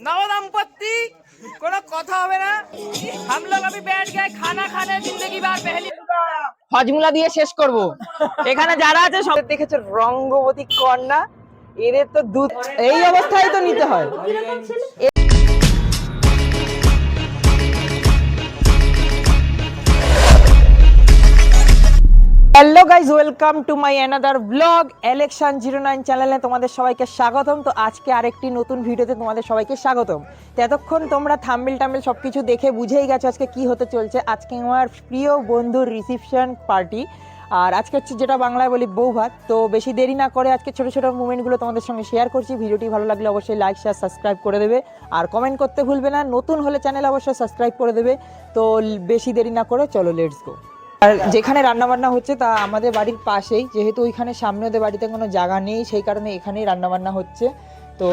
नवदंपति কোনো কথা হবে না हम लोग अभी बैठ गए खाना खाने जिंदगी बार पहली হজমুলা দিয়ে শেষ করব এখানে যারা আছে সব দেখেছে রঙ্গবতী কন্যা এদের তো দুধ এই অবস্থায় তো নিতে হয় Hello guys welcome to my another blog election zero nine চ্যানেলে তোমাদের সবাইকে স্বাগতম। তো আজকে আরেকটি নতুন ভিডিওতে তোমাদের সবাইকে স্বাগতম। তো এতক্ষণ তোমরা থাম্বেল টাম্বেল সব কিছু দেখে বুঝেই গেছো আজকে কি হতে চলছে। আজকে আমার প্রিয় বন্ধুর রিসিপশন পার্টি আর আজকে হচ্ছে যেটা বাংলায় বলি বউ ভাত। তো বেশি দেরি না করে আজকে ছোটো ছোটো মুভমেন্টগুলো তোমাদের সঙ্গে শেয়ার করছি। ভিডিওটি ভালো লাগলে অবশ্যই লাইক শেয়ার সাবস্ক্রাইব করে দেবে। আর কমেন্ট করতে ভুলবে না। নতুন হলে চ্যানেল অবশ্যই সাবস্ক্রাইব করে দেবে। তো বেশি দেরি না করে চলো লেটস গো আর যেখানে রান্নাবান্না হচ্ছে তা আমাদের বাড়ির পাশেই। যেহেতু ওইখানে সামনে ওদের বাড়িতে কোনো জায়গা নেই, সেই কারণে এখানেই রান্নাবান্না হচ্ছে। তো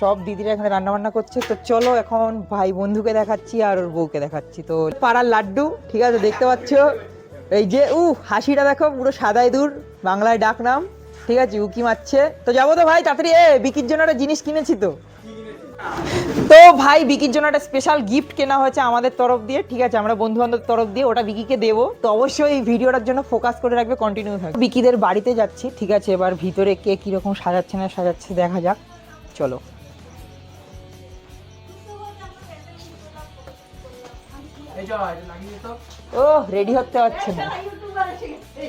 সব দিদিরা এখানে রান্নাবান্না করছে। তো চলো এখন ভাই বন্ধুকে দেখাচ্ছি আর ওর বউকে দেখাচ্ছি। তো পাড়ার লাড্ডু, ঠিক আছে, দেখতে পাচ্ছ? এই যে উ হাসিটা দেখো, পুরো সাদাই দূর, বাংলায় ডাক নাম। ঠিক আছে, উকি মারছে। তো যাব তো ভাই, তাড়াতাড়ি, এ, বিকির জন্য একটা জিনিস কিনেছি তো। তো ভাই বিকির জন্য একটা স্পেশাল গিফট কেনা হয়েছে আমাদের তরফ দিয়ে। ঠিক আছে আমরা বন্ধু বান্ধব তরফ দিয়ে ওটা বিকিকে দেবো। তো অবশ্যই এই ভিডিওটার জন্য ফোকাস করে রাখবে কন্টিনিউ থাকবে। বিকিদের বাড়িতে যাচ্ছি ঠিক আছে এবার ভিতরে কে কীরকম সাজাচ্ছে না সাজাচ্ছে দেখা যাক। চলো। ও রেডি হতে পারছে না।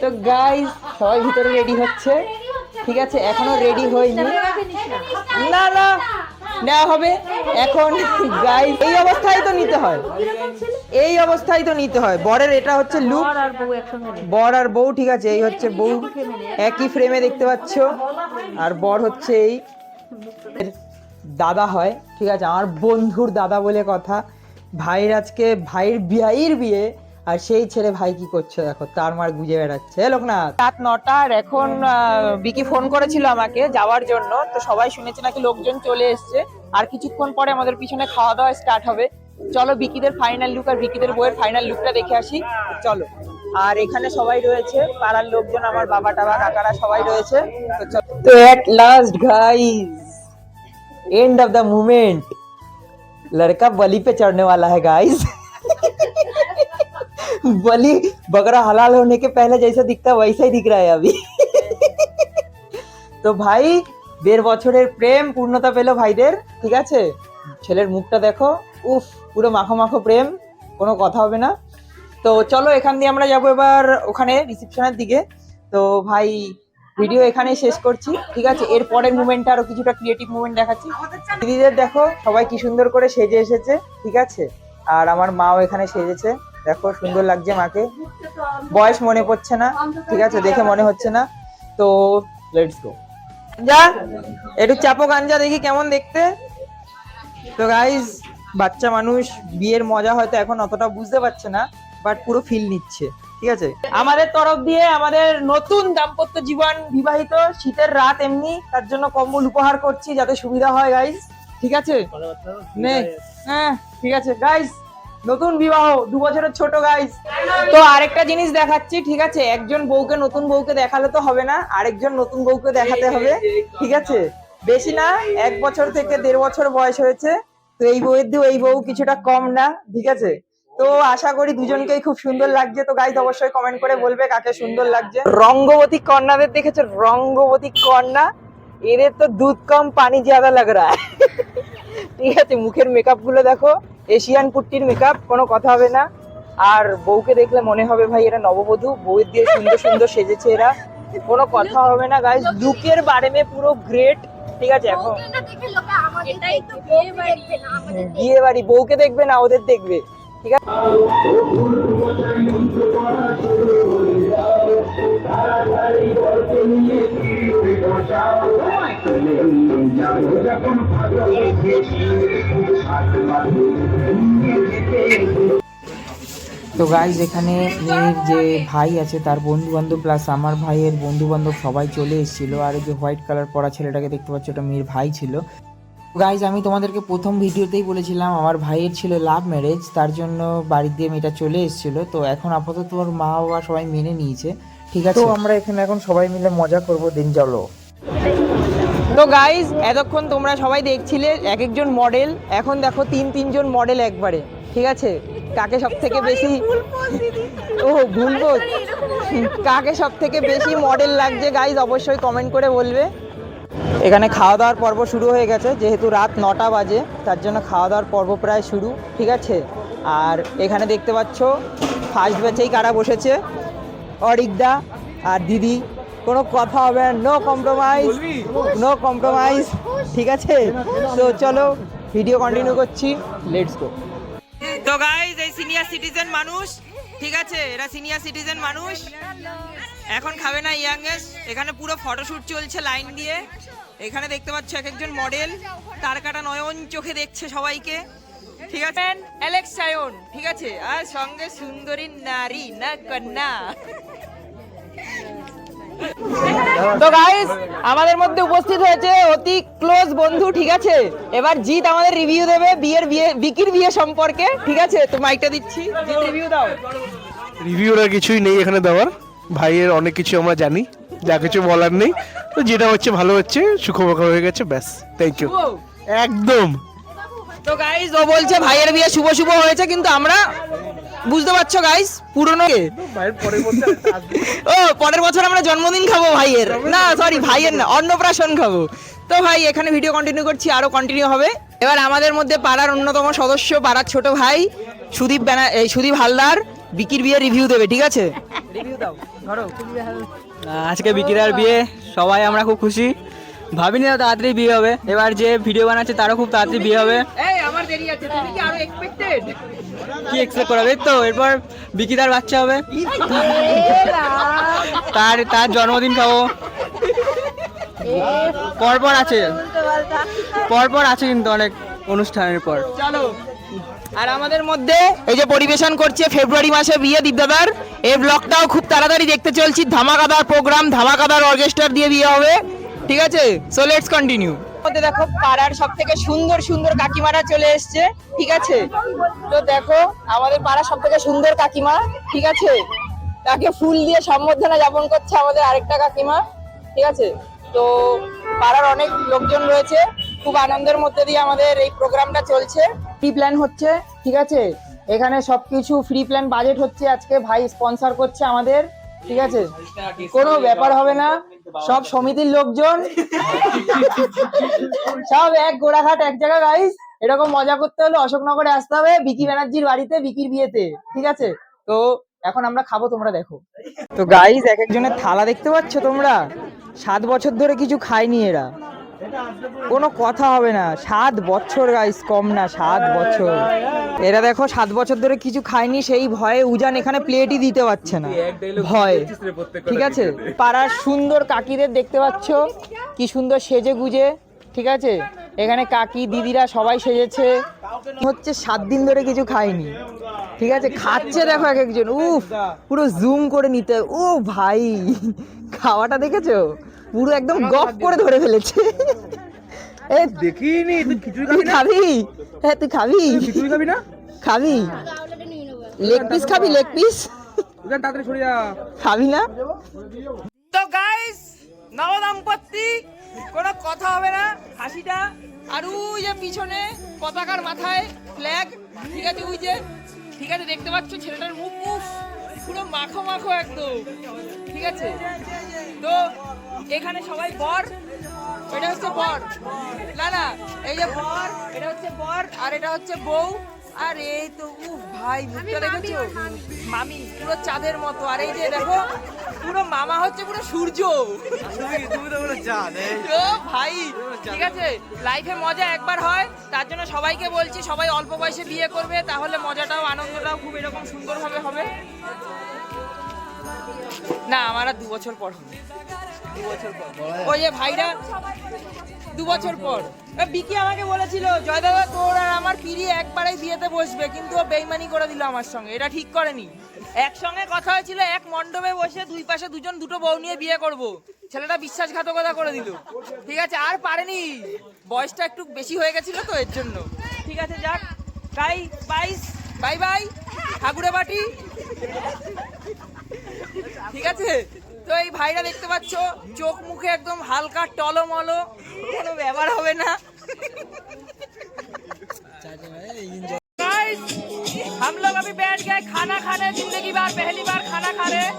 তো গাইস সবাই ভিতরে রেডি হচ্ছে। ঠিক আছে এখনও রেডি হয়নি। না না। নেওয়া হবে। এখন গাইস এই অবস্থায় তো নিতে হয়। এই অবস্থায় তো নিতে হয়। বরের এটা হচ্ছে লুক বর আর বউ ঠিক আছে এই হচ্ছে বউ। একই ফ্রেমে দেখতে পাচ্ছ। আর বর হচ্ছে এই দাদা হয় ঠিক আছে আমার বন্ধুর দাদা বলে কথা। ভাইয়ের আজকে ভাইয়ের বিয়ের বিয়ে। আর সেই ছেলে ভাই কি করছে দেখো তার মার গুজে বেড়াচ্ছে এ লোকনাথ রাত নটা আর এখন আহ, বিকি ফোন করেছিল আমাকে যাওয়ার জন্য তো সবাই শুনেছে নাকি লোকজন চলে এসছে আর কিছুক্ষণ পরে আমাদের পিছনে খাওয়া দাওয়া স্টার্ট হবে চলো বিকিদের ফাইনাল লুক আর বিকিদের বইয়ের ফাইনাল লুকটা দেখে আসি চলো আর এখানে সবাই রয়েছে পাড়ার লোকজন আমার বাবা টাবা কাকারা সবাই রয়েছে তো চলো তো at last guys end of the moment लड़का बलि पे चढ़ने वाला है गाइस बलि बकरा हलाल होने के पहले जैसा दिखता है वैसा ही दिख रहा है अभी তো ভাই দেড় বছরের প্রেম পূর্ণতা পেলো ভাইদের ঠিক আছে ছেলের মুখটা দেখো উফ পুরো মাখো মাখো প্রেম কোনো কথা হবে না তো চলো এখান দিয়ে আমরা যাবো এবার ওখানে রিসেপশনের দিকে তো ভাই ভিডিও এখানেই শেষ করছি ঠিক আছে এর পরের মুভমেন্টটা আরো কিছুটা ক্রিয়েটিভ মুভমেন্ট দেখাচ্ছি দিদিদের দেখো সবাই কি সুন্দর করে সেজে এসেছে ঠিক আছে আর আমার মাও এখানে সেজেছে দেখো সুন্দর লাগছে মাকে। বয়স মনে পড়ছে না ঠিক আছে দেখে মনে হচ্ছে না। তো লেটস গো যা একটু চাপো গাঞ্জা দেখি কেমন দেখতে। তো গাইজ বাচ্চা মানুষ বিয়ের মজা হয়তো এখন অতটা বুঝতে পারছে না বাট পুরো ফিল নিচ্ছে ঠিক আছে? আমাদের তরফ দিয়ে আমাদের নতুন দাম্পত্য জীবন বিবাহিত শীতের রাত এমনি তার জন্য কম্বল উপহার করছি যাতে সুবিধা হয় গাইজ ঠিক আছে? নে হ্যাঁ ঠিক আছে। গাইজ নতুন বিবাহ, দু বছরের ছোট গাইজ তো আরেকটা জিনিস দেখাচ্ছি, ঠিক আছে? একজন বউকে নতুন বউকে দেখালে তো হবে না, আরেকজন নতুন বউকে দেখাতে হবে, ঠিক আছে? বেশি না, এক বছর থেকে দেড় বছর বয়স হয়েছে, তো এই বউয়ের দিয়ে এই বউ কিছুটা কম না, ঠিক আছে? তো আশা করি দুজনকেই খুব সুন্দর লাগছে। তো গাইজ অবশ্যই কমেন্ট করে বলবে কাকে সুন্দর লাগছে। রঙ্গবতী কন্যাদের দেখেছ? রঙ্গবতী কন্যা, এদের তো দুধ কম, পানি জ্যাদা লাগ রা। ঠিক আছে, মুখের মেকআপগুলো দেখো। এশিয়ান পুট্টির মেকআপ কোনো কথা হবে না। আর বউকে দেখলে মনে হবে ভাই এরা নববধূ বউয়ের দিয়ে সুন্দর সুন্দর সেজেছে এরা। কোনো কথা হবে না গাইজ লুকের বারে মে পুরো গ্রেট ঠিক আছে? এখন এটাই তো বিয়ে বাড়ি। আমাদের বিয়ে বাড়ি বউকে দেখবে না ওদের দেখবে। ঠিক আছে? তো গাইজ এখানে মেয়ের যে ভাই আছে, তার বন্ধু বান্ধব প্লাস আমার ভাইয়ের বন্ধু বান্ধব সবাই চলে এসেছিল। আর যে হোয়াইট কালার পরা ছেলেটাকে দেখতে পাচ্ছ ওটা মেয়ের ভাই ছিল। গাইজ আমি তোমাদেরকে প্রথম ভিডিওতেই বলেছিলাম, আমার ভাইয়ের ছিল লাভ ম্যারেজ তার জন্য বাড়ি দিয়ে মেয়েটা চলে এসেছিল। তো এখন আপাতত ওর মা বাবা সবাই মেনে নিয়েছে। ঠিক আছে। তো আমরা এখানে এখন সবাই মিলে মজা করব দিন চলো। তো গাইজ এতক্ষণ তোমরা সবাই দেখছিলে এক একজন মডেল এখন দেখো তিন তিনজন মডেল একবারে ঠিক আছে? কাকে সব থেকে বেশি ও ভুল কাকে সব থেকে বেশি মডেল লাগছে গাইজ অবশ্যই কমেন্ট করে বলবে। এখানে খাওয়া দাওয়ার পর্ব শুরু হয়ে গেছে যেহেতু রাত নটা বাজে তার জন্য খাওয়া দাওয়ার পর্ব প্রায় শুরু ঠিক আছে? আর এখানে দেখতে পাচ্ছ ফার্স্ট ব্যাচেই কারা বসেছে? অরিকদা আর দিদি, কোনো কথা হবে নো কম্প্রোমাইজ নো কম্প্রোমাইজ ঠিক আছে? তো চলো ভিডিও কন্টিনিউ করছি। লেটস গো তো গাইজ এই সিনিয়র সিটিজেন মানুষ, ঠিক আছে? এরা সিনিয়র সিটিজেন মানুষ। এখন খাবে না ইয়াংগেস্ট এখানে পুরো ফটোশুট চলছে লাইন দিয়ে। এখানে দেখতে পাচ্ছ এক একজন মডেল তার কাটা নয়ন চোখে দেখছে সবাইকে। ঠিক আছে? অ্যালেক্স সায়ন ঠিক আছে? আর সঙ্গে সুন্দরী নারী না কন্যা? তো গাইস আমাদের মধ্যে উপস্থিত হয়েছে অতি ক্লোজ বন্ধু ঠিক আছে? এবার জিৎ আমাদের রিভিউ দেবে বিয়ের বিয়ে বিকির বিয়ে সম্পর্কে ঠিক আছে? তো মাইকটা দিচ্ছি। জিৎ রিভিউ দাও। রিভিউর আর কিছুই নেই এখানে দেওয়ার। ভাইয়ের অনেক কিছু আমরা জানি যা কিছু বলার নেই। তো যেটা হচ্ছে ভালো হচ্ছে সুখবর হয়ে গেছে ব্যাস। থ্যাংক ইউ একদম। তো গাইস ও বলছে ভাইয়ের বিয়ে শুভ শুভ হয়েছে কিন্তু আমরা বুঝতে পারছ গাইস পুরনো ও পরের বছর আমরা জন্মদিন খাব ভাইয়ের। না সরি ভাইয়ের না অন্নপ্রাশন খাব। তো ভাই এখানে ভিডিও কন্টিনিউ করছি আরও কন্টিনিউ হবে। এবার আমাদের মধ্যে পাড়ার অন্যতম সদস্য পাড়ার ছোট ভাই সুদীপ ব্যানা এই সুদীপ হালদার বিকির বিয়ে রিভিউ দেবে ঠিক আছে? রিভিউ দাও ধরো। আজকে বিকিরার বিয়ে সবাই আমরা খুব খুশি। ভাবিনি এত তাড়াতাড়ি বিয়ে হবে। এবার যে ভিডিও বানাচ্ছে তারও খুব তাড়াতাড়ি বিয়ে হবে। এই আমার দেরি আছে তুমি কি আরও এক্সপেক্টেড কি এক্সপেক্ট করা হবে এই তো এরপর বিকিদার বাচ্চা হবে। তার তার জন্মদিন খাব। পরপর আছে। পরপর আছে কিন্তু অনেক অনুষ্ঠানের পর। চলো। আর আমাদের মধ্যে এই যে পরিবেশন করছে ফেব্রুয়ারি মাসে বিয়ে দীপদাদার এই ব্লগটাও খুব তাড়াতাড়ি দেখতে চলছি। ধামাকাদার প্রোগ্রাম ধামাকাদার অর্কেস্ট্রার দিয়ে বিয়ে হবে। ঠিক আছে? সো লেটস কন্টিনিউ মধ্যে দেখো, পাড়ার সব থেকে সুন্দর সুন্দর কাকিমারা চলে এসছে, ঠিক আছে? তো দেখো, আমাদের পাড়ার সব থেকে সুন্দর কাকিমা, ঠিক আছে? তাকে ফুল দিয়ে সম্বর্ধনা যাপন করছে আমাদের আরেকটা কাকিমা, ঠিক আছে? তো পাড়ার অনেক লোকজন রয়েছে, খুব আনন্দের মধ্যে দিয়ে আমাদের এই প্রোগ্রামটা চলছে। ফ্রি প্ল্যান হচ্ছে, ঠিক আছে? এখানে সবকিছু ফ্রি প্ল্যান বাজেট হচ্ছে আজকে, ভাই স্পন্সর করছে আমাদের, ঠিক আছে? কোনো ব্যাপার হবে না। সব সমিতির লোকজন। সব এক গোড়াঘাট, এক জায়গা গাইস এরকম মজা করতে হলে অশোকনগরে আসতে হবে, বিকি ব্যানার্জির বাড়িতে, বিকির বিয়েতে, ঠিক আছে? তো এখন আমরা খাব, তোমরা দেখো। তো গাইস এক একজনের থালা দেখতে পাচ্ছ তোমরা? সাত বছর ধরে কিছু খায়নি এরা। কোনো কথা হবে না। সাত বছর গাইস কম না সাত বছর। এরা দেখো সাত বছর ধরে কিছু খায়নি সেই ভয়ে উজান এখানে প্লেটই দিতে পারছে না। ভয়। ঠিক আছে? পাড়ার সুন্দর কাকিদের দেখতে পাচ্ছ? কি সুন্দর সেজে গুজে ঠিক আছে? এখানে কাকি দিদিরা সবাই সেজেছে। হচ্ছে সাত দিন ধরে কিছু খায়নি। ঠিক আছে? খাচ্ছে দেখো এক একজন। উফ পুরো জুম করে নিতে। ও ভাই খাওয়াটা দেখেছ? পুরো একদম গপ করে ধরে ফেলেছে। এ দেখিনি তুই খিচুড়ি খাবি হ্যাঁ তুই খাবি? খিচুড়ি খাবি না? খাবি? লেগ পিস খাবি লেগ পিস তাড়াতাড়ি সরে যা। খাবি না? তো গাইস নব দাম্পত্তি কোনো কথা হবে না হাসিটা। আর ওই যে পিছনে পতাকার মাথায় ফ্ল্যাগ ঠিক আছে ওই যে ঠিক আছে দেখতে পাচ্ছ ছেলেটার মুখ উফ পুরো মাখো মাখো একদম। ঠিক আছে? তো এখানে সবাই বর এটা হচ্ছে বর। না না এই যে বর এটা হচ্ছে বর আর এটা হচ্ছে বউ। আর এই তো উফ ভাই মুখটা দেখেছ? মামি। পুরো চাঁদের মতো। আর এই যে দেখো পুরো মামা হচ্ছে পুরো সূর্য। ও ভাই ঠিক আছে লাইফে মজা একবার হয় তার জন্য সবাইকে বলছি সবাই অল্প বয়সে বিয়ে করবে তাহলে মজাটাও আনন্দটাও খুব এরকম সুন্দরভাবে হবে? না আমার আর দু বছর পর হবে। দু বছর পর। ওই যে ভাইরা দু বছর পর বিকি আমাকে বলেছিল জয় দাদা তোর আর আমার পিড়ি একবারেই বিয়েতে বসবে। কিন্তু ও বেইমানি করে দিল আমার সঙ্গে। এটা ঠিক করেনি। একসঙ্গে কথা হয়েছিল এক মণ্ডপে বসে দুই পাশে দুজন দুটো বউ নিয়ে বিয়ে করব। ছেলেটা বিশ্বাসঘাতকতা করে দিল। ঠিক আছে আর পারেনি। বয়সটা একটু বেশি হয়ে গেছিল তো এর জন্য। ঠিক আছে যাক। গাই বাইস বাই বাই ঠাকুরে বাটি ঠিক আছে তো এই ভাইরা দেখতে পাচ্ছ চোখ মুখে একদম হালকা টলমলো কোনো ব্যাপার হবে না Guys, हम लोग अभी बैठ गए खाना खाने जिंदगी बार पहली बार खाना खा रहे हैं।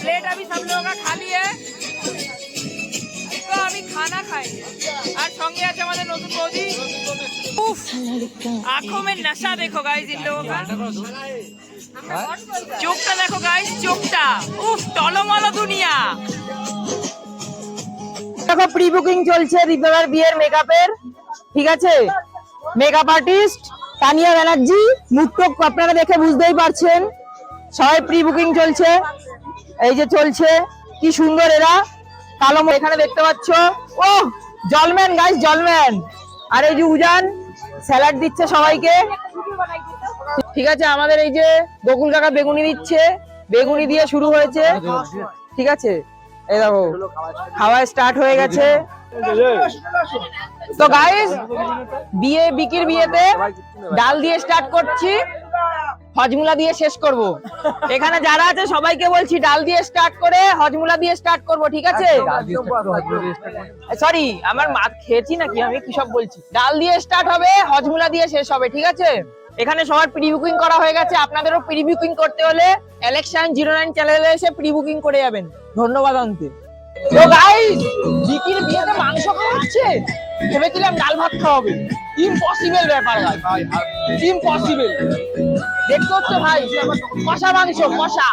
प्लेट अभी सब लोगों का खाली है তো আমি খানা খাই আর সঙ্গে আছে আমাদের নতুন বৌদি উফ आंखों में नशा देखो गाइस इन लोगों का চোখটা দেখো গাইস চোখটা উফ টলমলো দুনিয়া দেখো প্রি বুকিং চলছে দীপিকার বিয়ের মেকআপের ঠিক আছে মেকআপ আর্টিস্ট তানিয়া ব্যানার্জি মুক্তক আপনারা দেখে বুঝতেই পারছেন সবাই প্রি বুকিং চলছে এই যে চলছে কি সুন্দর এরা কালো ম- এখানে দেখতে পাচ্ছ ও জলম্যান গাইস জলম্যান আর এই যে উজান স্যালাড দিচ্ছে সবাইকে। ঠিক আছে, আমাদের এই যে বকুল কাকা বেগুনি দিচ্ছে, বেগুনি দিয়ে শুরু হয়েছে। ঠিক আছে, এই দেখো, খাওয়া স্টার্ট হয়ে গেছে। তো গাইস বিয়ে, বিকির বিয়েতে ডাল দিয়ে স্টার্ট করছি। হজমুলা দিয়ে শেষ করব। এখানে যারা আছে সবাইকে বলছি ডাল দিয়ে স্টার্ট করে হজমুলা দিয়ে স্টার্ট করব ঠিক আছে? সরি আমার মাত খেয়েছি নাকি? আমি কি সব বলছি? ডাল দিয়ে স্টার্ট হবে হজমুলা দিয়ে শেষ হবে ঠিক আছে? এখানে সবার প্রি বুকিং করা হয়ে গেছে। আপনাদেরও প্রি বুকিং করতে হলে ইলেকশন জিরো নাইন চ্যানেলে এসে প্রি বুকিং করে যাবেন। ধন্যবাদ অন্তে তো গাইস জিকির বিয়েতে মাংস খাওয়াচ্ছে ভেবেছিলাম ডাল ভাত খাওয়াবে। ইম্পসিবল ব্যাপার ভাই ইম্পসিবল দেখতে হচ্ছে ভাই কষা মাংস কষা।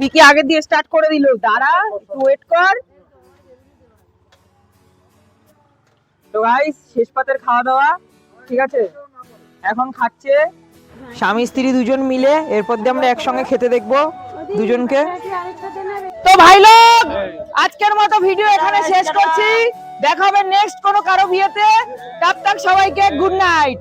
বিকি আগে দিয়ে স্টার্ট করে দিল। দাঁড়া একটু ওয়েট কর। তো গাইস শেষ পাতের খাওয়া দাওয়া ঠিক আছে? এখন খাচ্ছে স্বামী স্ত্রী দুজন মিলে, এরপর দিয়ে আমরা একসঙ্গে খেতে দেখব দুজনকে। তো ভাই লোক, আজকের মতো ভিডিও এখানে শেষ করছি। দেখা হবে নেক্সট কোনো কারও বিয়েতে। তার তাক সবাইকে গুড নাইট